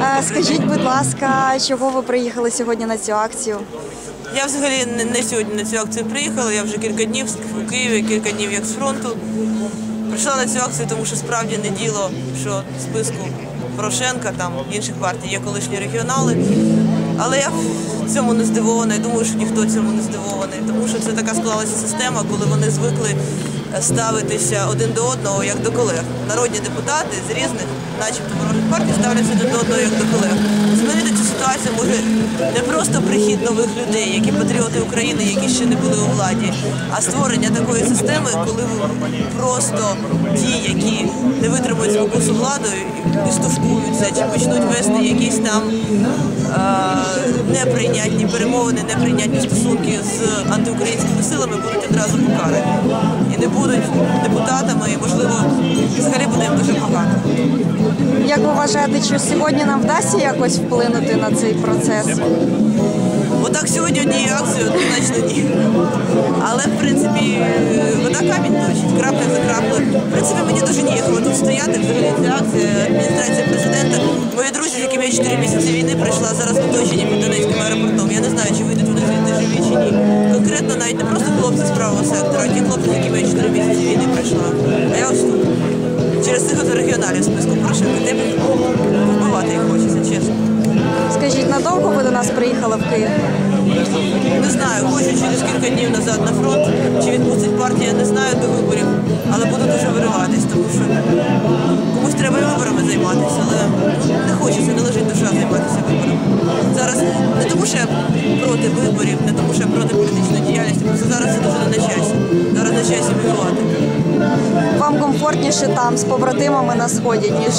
Е, Скажіть, будь ласка, чого ви приїхали сьогодні на цю акцію? Я взагалі не- сьогодні на цю акцію приїхала. Я вже кілька днів у Києві, кілька днів як з фронту. Прийшла на цю акцію, тому що справді не діло, що в списку Порошенка, там інших партій є колишні регіонали. Але я цьому не здивована. Я думаю, що ніхто цьому не здивований, тому що це така склалася система, коли вони звикли ставитися один до одного як до колег. Народні депутати з різних, начебто ворожих партій, ставляться один до одного як до колег. Змінити цю ситуацію може не просто прихід нових людей, які патріоти України, які ще не були у владі, а створення такої системи, коли просто ті, які не витримують спокусу владою і стушкуються чи почнуть вести якісь там е, неприйнятні перемовини, неприйнятні стосунки з антиукраїнськими силами, будуть одразу покарані. І не будуть депутатами, і можливо взагалі буде їм дуже погано. Як ви вважаєте, чи сьогодні нам вдасться якось вплинути на цей процес? Отак сьогодні однією акцією однозначно ні. Але в принципі вода камінь точить, крапля за краплею. В принципі, мені дуже ніяково тут стояти. Взагалі ця акція, адміністрація президента. Мої друзі, з якими я 4 місяці війни пройшла, зараз в оточенні під Донецьким аеропортом. Я не знаю, чи вийдуть вони звідти живі чи ні. Конкретно навіть не просто з правого сектора, а ті хлопці, з якими 4 місяці війни пройшла. А я ось тут. Через цих от регіоналів списку Порошенка. Де вбивати їх хочеться, чесно. Скажіть, надовго ви до нас приїхали в Київ? Не знаю, хочу через кілька днів назад на фронт. Чи відпустить партія, не знаю до виборів, але буду дуже вириватись, тому що комусь треба і виборами займатися, але не хочеться, не лежить Вам комфортніше там з побратимами на сході, ніж.